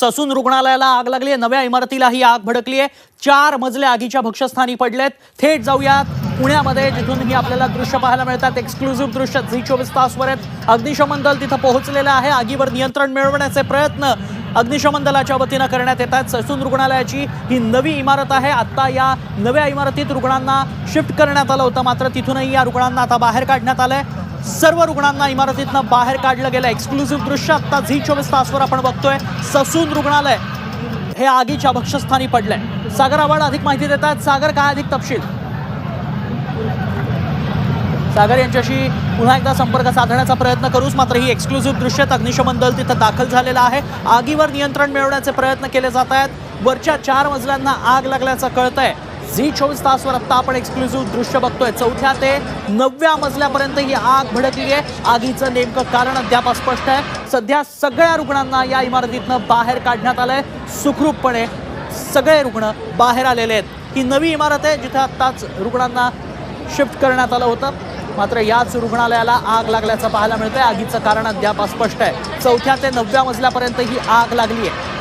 Sassoon रुग्णालयाला आग लागली आहे नव्या इमारतीला ही आग भडकली आहे चार मजले आगीच्या भक्षस्थानी पडलेत. थेट जाऊयात पुण्यामध्ये जिथून ही आपल्याला दृश्य पाहायला मिळतात. एक्सक्लुझिव्ह दृश्य झी चोवीस तासवर आहेत. अग्निशमन दल तिथं पोहोचलेलं आहे. आगीवर नियंत्रण मिळवण्याचे प्रयत्न अग्निशमन दलाच्या वतीनं करण्यात येतात. ससून रुग्णालयाची ही नवी इमारत आहे. आत्ता या नव्या इमारतीत रुग्णांना शिफ्ट करण्यात आलं होतं. मात्र तिथूनही या रुग्णांना आता बाहेर काढण्यात आलंय. सर्व रुग्णांना इमारतीतनं बाहेर काढलं गेलं एक्सक्लुझिव्ह दृश्य आत्ता झी चोवीस तासवर आपण बघतोय. ससून रुग्णालय हे आगीच्या भक्षस्थानी पडलंय. सागर आव्हाड अधिक माहिती देतात. सागर काय अधिक तपशील? सागर यांच्याशी पुन्हा एकदा संपर्क साधण्याचा प्रयत्न करूच. मात्र ही एक्सक्लुझिव्ह दृश्यात अग्निशमन दल तिथं दाखल झालेलं आहे. आगीवर नियंत्रण मिळवण्याचे प्रयत्न केले जात आहेत. वरच्या चार मजल्यांना आग लागल्याचं कळतंय. झी चोवीस तासवर आत्ता आपण एक्सक्लुझिव्ह दृश्य बघतोय. चौथ्या ते नवव्या मजल्यापर्यंत ही आग भडकली आहे. आगीचं नेमकं कारण अद्याप अस्पष्ट आहे. सध्या सगळ्या रुग्णांना या इमारतीतनं बाहेर काढण्यात आलंय. सुखरूपपणे सगळे रुग्ण बाहेर आलेले आहेत. ही नवी इमारत आहे जिथे आत्ताच रुग्णांना शिफ्ट करण्यात आलं होतं. मात्र याच रुग्णालयाला आग लागल्याचं पाहायला मिळतंय. आगीचं कारण अद्याप अस्पष्ट आहे. चौथ्या ते नवव्या मजल्यापर्यंत ही आग लागली आहे